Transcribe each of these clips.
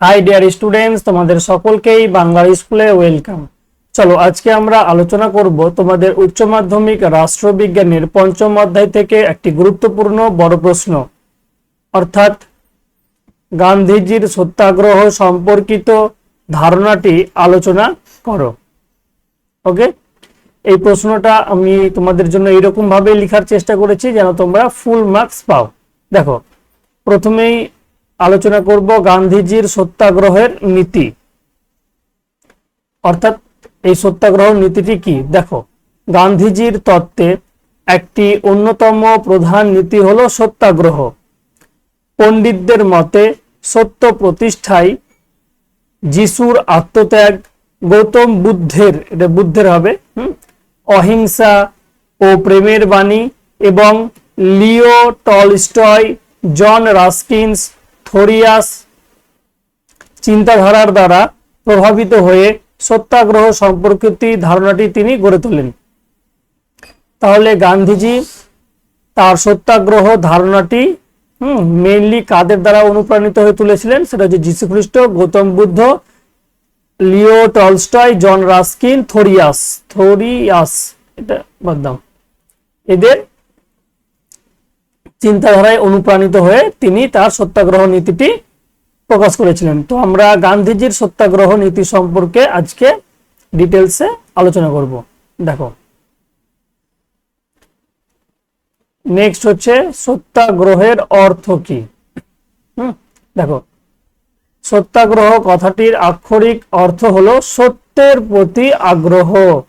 High dear students তোমাদের সকলকেই বাংলা স্কুলে ওয়েলকাম চলো, আজকে আমরা আলোচনা করব তোমাদের উচ্চ মাধ্যমিক রাষ্ট্রবিজ্ঞানের পঞ্চম অধ্যায় থেকে একটি গুরুত্বপূর্ণ বড় প্রশ্ন। অর্থাৎ, গান্ধীজির সত্যাগ্রহ সম্পর্কিত ধারণাটি আলোচনা করো। ওকে এই প্রশ্নটা আমি তোমাদের জন্য এইরকম ভাবে লেখার চেষ্টা করেছি যেন তোমরা ফুল মার্কস পাও। দেখো, প্রথমেই আলোচনা করব গান্ধীজির সত্যাগ্রহের নীতি। অর্থাৎ এই সত্যাগ্রহ নীতিটি কি? দেখো, গান্ধীজির তত্ত্বে একটি অন্যতম প্রধান নীতি হলো সত্যাগ্রহ। পণ্ডিতদের মতে, সত্য প্রতিষ্ঠায় যিশুর আত্মত্যাগ, গৌতম বুদ্ধের, এটা বুদ্ধের হবে অহিংসা ও প্রেমের বাণী এবং লিও টলস্টয়, জন রাস্কিন্স থোরিয়াস চিন্তাধারার দ্বারা প্রভাবিত হয়ে সত্যাগ্রহ সম্পর্কিত ধারণাটি তিনি গড়ে তোলেন। তাহলে গান্ধীজি তার সত্যাগ্রহ ধারণাটি, হুম মেইনলি কাদের দ্বারা অনুপ্রাণিত হয়ে তুলেছিলেন? সেটা হচ্ছে যীশুখ্রিস্ট, Gautam Buddha, Leo Tolstoy, John Ruskin, Thoreau Thoreau, এটা বাদ এদের চিন্তাধারায় অনুপ্রাণিত হয়ে তিনি তার সত্যাগ্রহ নীতিটি প্রকাশ করেছিলেন। তো আমরা গান্ধীজির সত্যাগ্রহ নীতি সম্পর্কে আজকে ডিটেলসে আলোচনা করব। দেখো। নেক্সট হচ্ছে সত্যাগ্রহের অর্থ কি? দেখো। সত্যাগ্রহ কথাটির আক্ষরিক অর্থ হলো সত্যের প্রতি আগ্রহ।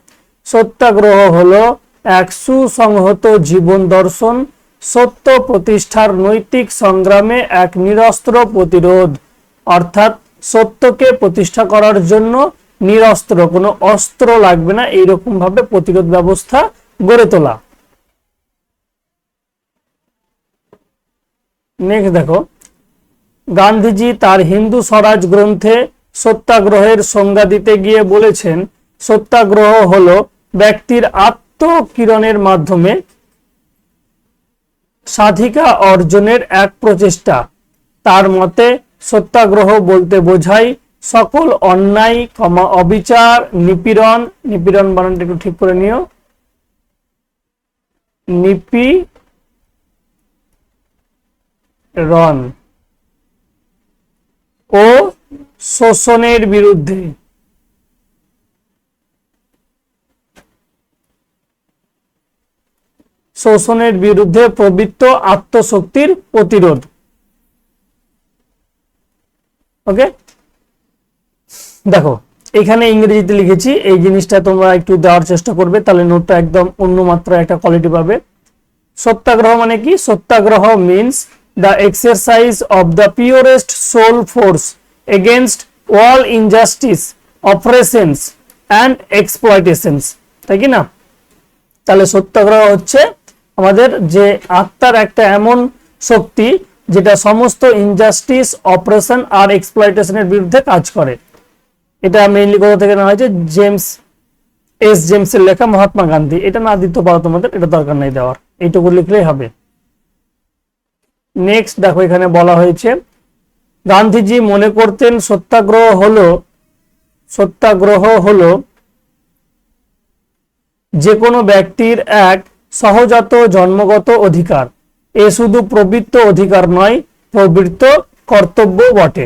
সত্যাগ্রহ হলো এক সুসংহত জীবন দর্শন সত্য প্রতিষ্ঠার নৈতিক সংগ্রামে এক নিরস্ত্র প্রতিরোধ। অর্থাৎ সত্যকে প্রতিষ্ঠা করার জন্য নিরস্ত্র, কোনো অস্ত্র লাগবে না এইরকম ভাবে প্রতিরোধ ব্যবস্থা গড়ে তোলা। নেক্সট দেখো। গান্ধীজি তার হিন্দু স্বরাজ গ্রন্থে সত্যাগ্রহের সংজ্ঞা দিতে গিয়ে বলেছেন, সত্যাগ্রহ হলো ব্যক্তির আত্মকিরণের মাধ্যমে সাধিকা অর্জনের এক প্রচেষ্টা। তার মতে, সত্যাগ্রহ বলতে বোঝায় সকল অন্যায়, ক্ষমা, অবিচার, নিপীড়ন নিপীড়ন বানানটা একটু ঠিক করে নিও। নিপি রন ও শোষণের বিরুদ্ধে শোষণের বিরুদ্ধে প্রবৃত্ত আত্মশক্তির প্রতিরোধ। ওকে? দেখো, এখানে ইংরেজিতে লিখেছি, এই জিনিসটা তোমরা একটু দেওয়ার চেষ্টা করবে, তাহলে নোটটা একদম অন্য মাত্রা একটা কোয়ালিটি পাবে। সত্যাগ্রহ মানে কি? Satyagraha means the exercise of the purest soul force against all injustice oppressions and exploitations তাই কি না? তাহলে সত্যাগ্রহ হচ্ছে আমাদের যে আত্মার একটা এমন শক্তি যেটা সমস্ত ইনজাস্টিস অপারেশন আর এক্সপ্লয়টেশনের বিরুদ্ধে কাজ করে। এটা মেইনলি কোথা থেকে নেওয়া হয়েছে? জেমস এস জেমসের লেখা মহাত্মা গান্ধী। এটা না দিতে পারো তোমাদের, এটা দরকার নাই দেওয়ার। এইটুকু লিখলেই হবে। নেক্সট দেখো এখানে বলা হয়েছে, গান্ধীজি মনে করতেন সত্যাগ্রহ হলো সত্যাগ্রহ হলো যে কোনো ব্যক্তির এক সহজাত জন্মগত অধিকার। এ শুধু প্রবৃত্ত অধিকার নয়, প্রবৃত্ত কর্তব্য বটে।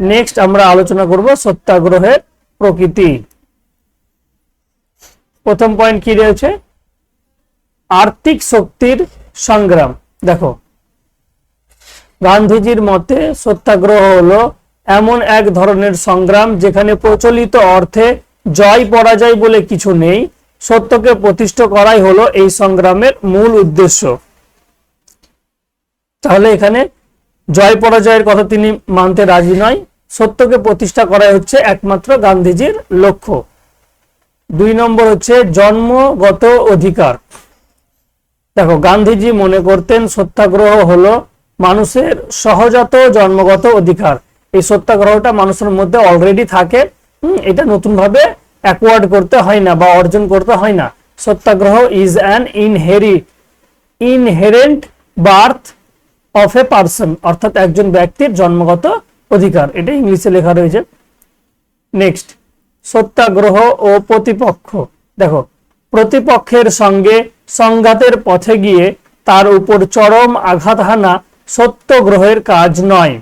নেক্সট আমরা আলোচনা করব সত্যাগ্রহের প্রকৃতি। প্রথম পয়েন্ট কি রয়েছে? আর্থিক শক্তির সংগ্রাম। দেখো, গান্ধীজির মতে সত্যাগ্রহ হলো এমন এক ধরনের সংগ্রাম যেখানে প্রচলিত অর্থে জয় পরাজয় বলে কিছু নেই সত্যকে প্রতিষ্ঠা করাই হলো এই সংগ্রামের মূল উদ্দেশ্য। তাহলে এখানে জয় পরাজয়ের কথা তিনি মানতে রাজি নয়। সত্যকে প্রতিষ্ঠা করাই হচ্ছে একমাত্র গান্ধীজির লক্ষ্য। দুই নম্বর হচ্ছে জন্মগত অধিকার। দেখো, গান্ধীজি মনে করতেন সত্যাগ্রহ হলো মানুষের সহজাত জন্মগত অধিকার। এই সত্যাগ্রহটা মানুষের মধ্যে অলরেডি থাকে। এটা নতুন ভাবে অ্যাকোয়ার্ড করতে হয় না বা অর্জন করতে হয় না Satyagraha is an inheri inherent birth of a person অর্থাৎ একজন ব্যক্তির জন্মগত অধিকার। এটা ইংলিশে লেখা রয়েছে। নেক্সট সত্যাগ্রহ ও প্রতিপক্ষ। দেখো, প্রতিপক্ষের সঙ্গে সংঘাতের পথে গিয়ে তার উপর চরম আঘাত হানা সত্যগ্রহের কাজ নয়।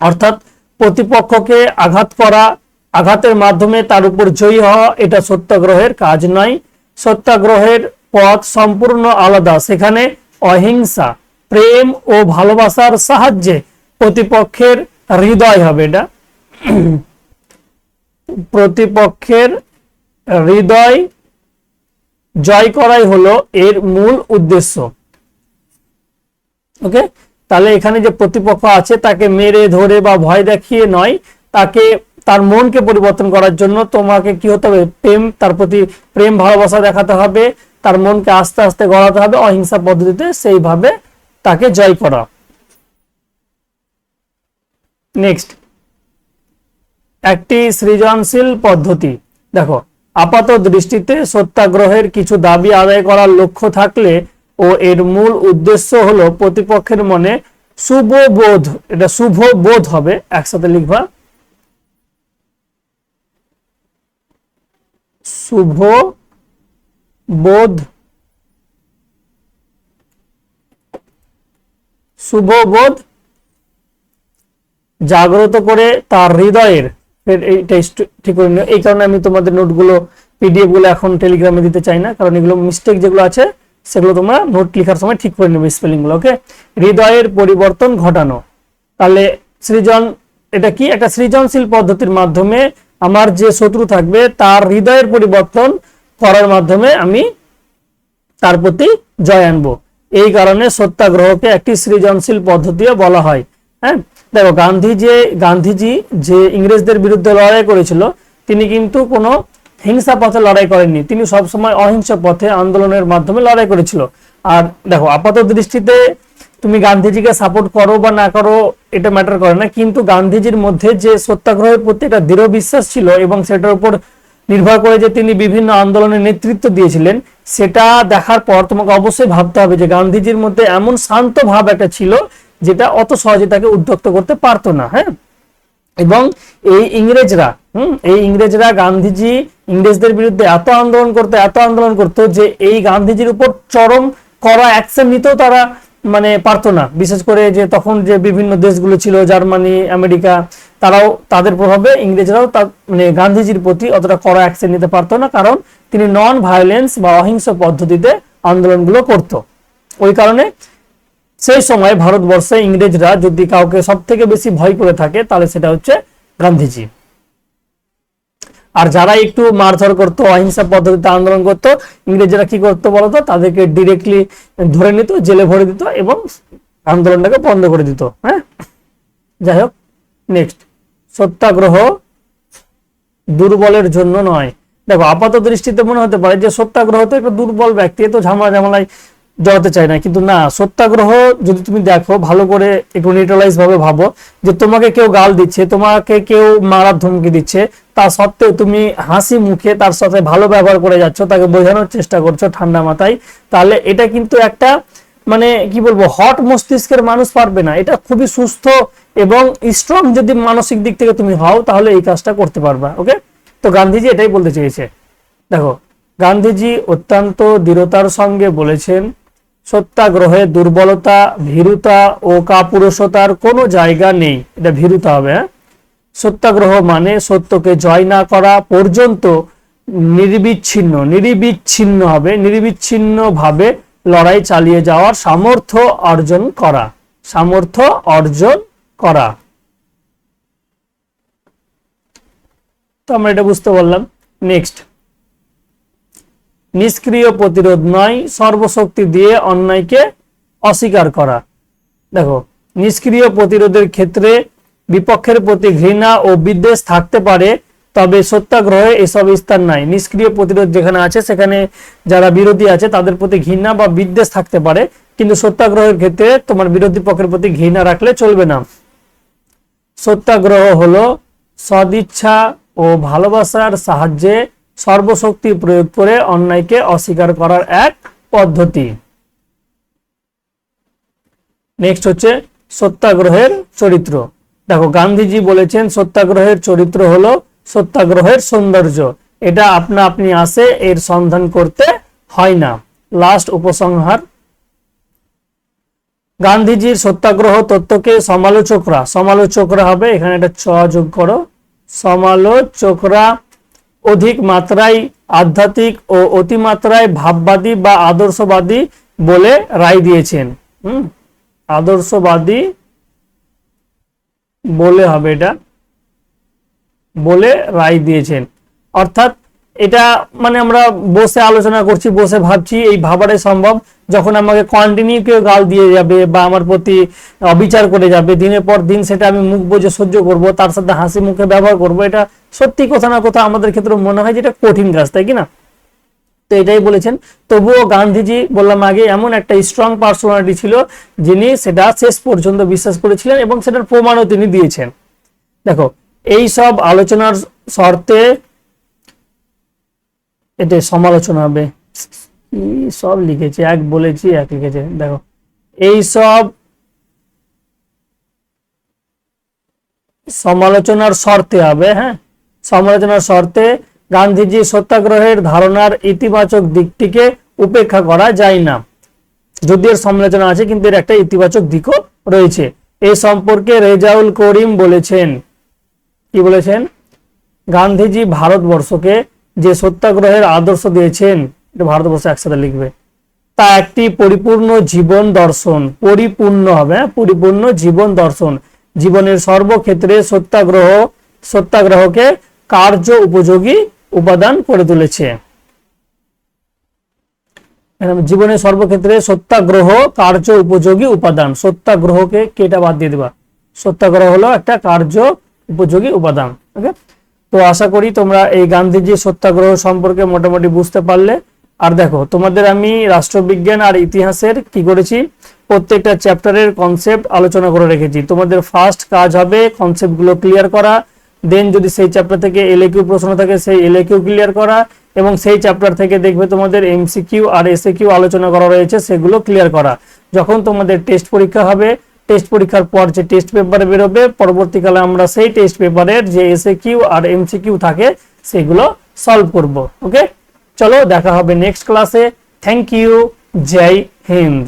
অর্থাৎ প্রতিপক্ষকে আঘাত করা আঘাতের মাধ্যমে তার উপর জয়ী হওয়া এটা সত্যাগ্রহের কাজ নয়। সত্যাগ্রহের পথ সম্পূর্ণ আলাদা। সেখানে অহিংসা, প্রেম ও ভালোবাসার সাহায্যে প্রতিপক্ষের হৃদয় হবে এটা। প্রতিপক্ষের হৃদয় জয় করাই হলো এর মূল উদ্দেশ্য। ওকে? তাহলে এখানে যে প্রতিপক্ষ আছে, তাকে মেরে ধরে বা ভয় দেখিয়ে নয়, তাকে তার মনকে পরিবর্তন করার জন্য তোমাকে কি হতে হবে? প্রেম, তার প্রতি প্রেম, ভালোবাসা দেখাতে হবে। তার মনকে আস্তে আস্তে গড়াতে হবে। অহিংসা পদ্ধতিতে সেইভাবে তাকে জয় করা। নেক্সট একটি সৃজনশীল পদ্ধতি। দেখো, আপাত দৃষ্টিতে সত্যাগ্রহের কিছু দাবি আদায় করার লক্ষ্য থাকলে ও এর মূল উদ্দেশ্য হলো প্রতিপক্ষের মনে শুভ বোধ, এটা শুভ বোধ হবে, একসাথে লিখবা। শুভ বোধ। শুভ বোধ জাগ্রত করে তার হৃদয়ের। ঠিক করে এই কারণে আমি তোমাদের নোটগুলো পিডিএফগুলো এখন টেলিগ্রামে দিতে চাই না, কারণ এগুলো মিস্টেক যেগুলো আছে, সেগুলো তোমরা নোট লেখার সময় ঠিক করে নেবে স্পেলিংগুলো ওকে হৃদয়ের পরিবর্তন ঘটানো। তাহলে সৃজন, এটা কি? একটা সৃজনশীল পদ্ধতির মাধ্যমে আমার যে শত্রু থাকবে, তার হৃদয়ের পরিবর্তন করার মাধ্যমে আমি তার প্রতি জয় আনব। এই কারণে সত্যাগ্রহকে একটি সৃজনশীল পদ্ধতিও বলা হয়। হ্যাঁ? দেখো গান্ধী যে গান্ধীজি যে ইংরেজদের বিরুদ্ধে লড়াই করেছিল, তিনি কিন্তু কোনো হিংসা পথে লড়াই করেননি। তিনি সবসময় অহিংস পথে আন্দোলনের মাধ্যমে লড়াই করেছিল। আর দেখো, আপাত দৃষ্টিতে তুমি গান্ধীজিকে সাপোর্ট করো বা না করো এটা ম্যাটার করে না। কিন্তু গান্ধীজির মধ্যে যে সত্যাগ্রহের প্রতি একটা দৃঢ় বিশ্বাস ছিল এবং সেটার উপর নির্ভর করে যে তিনি বিভিন্ন আন্দোলনের নেতৃত্ব দিয়েছিলেন, সেটা দেখার পর তোমাকে অবশ্যই ভাবতে হবে যে গান্ধীজির মধ্যে এমন শান্ত ভাব একটা ছিল যেটা অত সহজে তাকে উদ্যক্ত করতে পারতো না হ্যাঁ? এবং এই ইংরেজরা, হুম, এই ইংরেজরা গান্ধীজি ইংরেজদের বিরুদ্ধে এত আন্দোলন করতো, এত আন্দোলন করতো যে এই গান্ধীজির উপর চরম করা অ্যাকশন নিতেও তারা মানে পারতো না। বিশেষ করে যে তখন যে বিভিন্ন দেশগুলো ছিল, জার্মানি, আমেরিকা, তারাও তাদের প্রভাবে ইংরেজরাও মানে গান্ধীজির প্রতি অতটা কড়া অ্যাকশন নিতে পারতো না, কারণ তিনি নন ভায়োলেন্স বা অহিংস পদ্ধতিতে আন্দোলনগুলো করত। ওই কারণে সেই সময় ভারতবর্ষে ইংরেজরা যদি কাউকে সব থেকে বেশি ভয় করে থাকে, তাহলে সেটা হচ্ছে গান্ধীজি। আর যারা একটু মারধর করতো, অহিংসা পদ্ধতিতে আন্দোলন করতো, ইংরেজরা কি করতো বলতো? তাদেরকে ডিরেক্টলি ধরে নিত, জেলে ভরে দিত এবং আন্দোলনটাকে বন্ধ করে দিত হ্যাঁ? যাই হোক নেক্সট সত্যাগ্রহ দুর্বলের জন্য নয়। দেখো, আপাত দৃষ্টিতে মনে হতে পারে যে সত্যাগ্রহ তো একটা দুর্বল ব্যক্তি, এ তো ঝামেলা ঝামেলায় জড়াতে চাই না। কিন্তু না, সত্যাগ্রহ যদি তুমি দেখো, ভালো করে একটু নিউট্রালাইজ ভাবে ভাবো যে তোমাকে কেউ গাল দিচ্ছে, তোমাকে কেউ মারার ধমকি দিচ্ছে, তা সত্ত্বেও তুমি হাসি মুখে তার সাথে ভালো ব্যবহার করে যাচ্ছ, তাকে বোঝানোর চেষ্টা করছ ঠান্ডা মাথায়, তাহলে এটা কিন্তু একটা মানে কি বলব হট মস্তিষ্কের মানুষ পারবে না। এটা খুবই সুস্থ এবং স্ট্রং যদি মানসিক দিক থেকে তুমি হও, তাহলে এই কাজটা করতে পারবা ওকে তো গান্ধীজি এটাই বলতে চেয়েছে। দেখো, গান্ধীজি অত্যন্ত দৃঢ়তার সঙ্গে বলেছেন সত্যাগ্রহে দুর্বলতা, ভীরুতা ও কাপুরুষতার কোনো জায়গা নেই। এটা ভীরুতা হবে হ্যাঁ? সত্যাগ্রহ মানে সত্যকে জয় না করা পর্যন্ত নির্বিচ্ছিন্ন নির্বিচ্ছিন্ন হবে নির্বিচ্ছিন্ন ভাবে লড়াই চালিয়ে যাওয়ার সামর্থ্য অর্জন করা, সামর্থ্য অর্জন করা। তো আমরা এটা বুঝতে পারলাম। নেক্সট নিষ্ক্রিয় প্রতিরোধ নয়, সর্বশক্তি দিয়ে অন্যায়কে অস্বীকার করা। দেখো, নিষ্ক্রিয় প্রতিরোধের ক্ষেত্রে বিপক্ষের প্রতি ঘৃণা ও বিদ্বেষ থাকতে পারে, তবে সত্যাগ্রহে এসব স্থান নাই। নিষ্ক্রিয় প্রতিরোধ যেখানে আছে, সেখানে যারা বিরোধী আছে, তাদের প্রতি ঘৃণা বা বিদ্বেষ থাকতে পারে, কিন্তু সত্যাগ্রহের ক্ষেত্রে তোমার বিরোধী পক্ষের প্রতি ঘৃণা রাখলে চলবে না। সত্যাগ্রহ হলো সদিচ্ছা ও ভালোবাসার সাহায্যে সর্বশক্তি প্রয়োগ করে অন্যায়কে অস্বীকার করার এক পদ্ধতি। নেক্সট হচ্ছে সত্যাগ্রহের চরিত্র। দেখো, গান্ধীজি বলেছেন, সত্যাগ্রহের চরিত্র হলো সত্যাগ্রহের সৌন্দর্য। এটা আপনা আপনি আসে, এর সন্ধান করতে হয় না। লাস্ট উপসংহার। গান্ধীজির সত্যাগ্রহ তত্ত্বকে সমালোচকরা। সমালোচকরা হবে, এখানে একটা চ যোগ করো। সমালোচকরা অধিক মাত্রায় আধ্যাত্মিক ও অতিমাত্রায় ভাববাদী বা আদর্শবাদী বলে রায় দিয়েছেন। হুম? আদর্শবাদী বলে হবে এটা। বলে রায় দিয়েছেন। অর্থাৎ এটা মানে আমরা বসে আলোচনা করছি, বসে ভাবছি এই ভাবাটাই সম্ভব যখন আমাকে কন্টিনিউ কেউ গাল দিয়ে যাবে বা আমার প্রতি অবিচার করে যাবে, দিনের পর দিন সেটা আমি মুখ বুঝে সহ্য করব, তার সাথে হাসি মুখে ব্যবহার করব, এটা সত্যি কোথাও না কোথাও আমাদের ক্ষেত্রে মনে হয় যে এটা কঠিন কাজ, তাই কি না? তো এটাই বলেছেন। তবুও গান্ধীজি বললাম আগে, এমন একটা স্ট্রং পার্সোনালিটি ছিল যিনি সেটা শেষ পর্যন্ত বিশ্বাস করেছিলেন এবং সেটার প্রমাণও তিনি দিয়েছেন। দেখো, এই সব আলোচনার শর্তে এটা সমালোচনা হবে। কি সব লিখেছে? এক বলেছি, এক লিখেছে। দেখো। এই সব সমালোচনার শর্তে হবে হ্যাঁ? সমালোচনার শর্তে গান্ধীজি সত্যাগ্রহের ধারণার ইতিবাচক দিকটিকে উপেক্ষা করা যায় না। যদিও এর সমালোচনা আছে, কিন্তু এর একটা ইতিবাচক দিকও রয়েছে। এই সম্পর্কে রেজাউল করিম বলেছেন। কি বলেছেন? গান্ধীজি ভারতবর্ষকে যে সত্যাগ্রহের আদর্শ দিয়েছেন, এটা ভারতবর্ষ একসাথে লিখবে। তা একটি পরিপূর্ণ জীবন দর্শন, পরিপূর্ণ হবে হ্যাঁ? পরিপূর্ণ জীবন দর্শন। জীবনের সর্বক্ষেত্রে সত্যাগ্রহ, সত্যাগ্রহকে কার্য উপযোগী উপাদান করে তুলেছে। জীবনের সর্বক্ষেত্রে সত্যাগ্রহ, কার্য উপযোগী উপাদান, সত্যাগ্রহকে কেটা বাদ দিয়ে দেবা? সত্যাগ্রহ হলো একটা কার্য উপযোগী উপাদান, ওকে? তো আশা করি তোমরা এই গান্ধীজি সত্যাগ্রহ সম্পর্কে মোটামুটি বুঝতে পারলে। আর দেখো, তোমাদের আমি রাষ্ট্রবিজ্ঞান আর ইতিহাসের কি করেছি? প্রত্যেকটা চ্যাপ্টারের কনসেপ্ট আলোচনা করে রেখেছি। তোমাদের ফার্স্ট কাজ হবে কনসেপ্টগুলো ক্লিয়ার করা। দেন যদি সেই চ্যাপ্টার থেকে এলএকিউ প্রশ্ন থাকে, সেই এলএকিউ ক্লিয়ার করা এবং সেই চ্যাপ্টার থেকে দেখবে তোমাদের এমসিকিউ আর এসএকিউ আলোচনা করা রয়েছে, সেগুলো ক্লিয়ার করা। যখন তোমাদের টেস্ট পরীক্ষা হবে টেস্ট পরীক্ষার পর যে টেস্ট পেপার বেরোবে, পরবর্তীকালে আমরা সেই টেস্ট পেপারের যে এসএকিউ আর এমসি কিউ থাকে, সেগুলো সলভ করব ওকে চলো, দেখা হবে নেক্সট ক্লাসে থ্যাংক ইউ জয় হিন্দ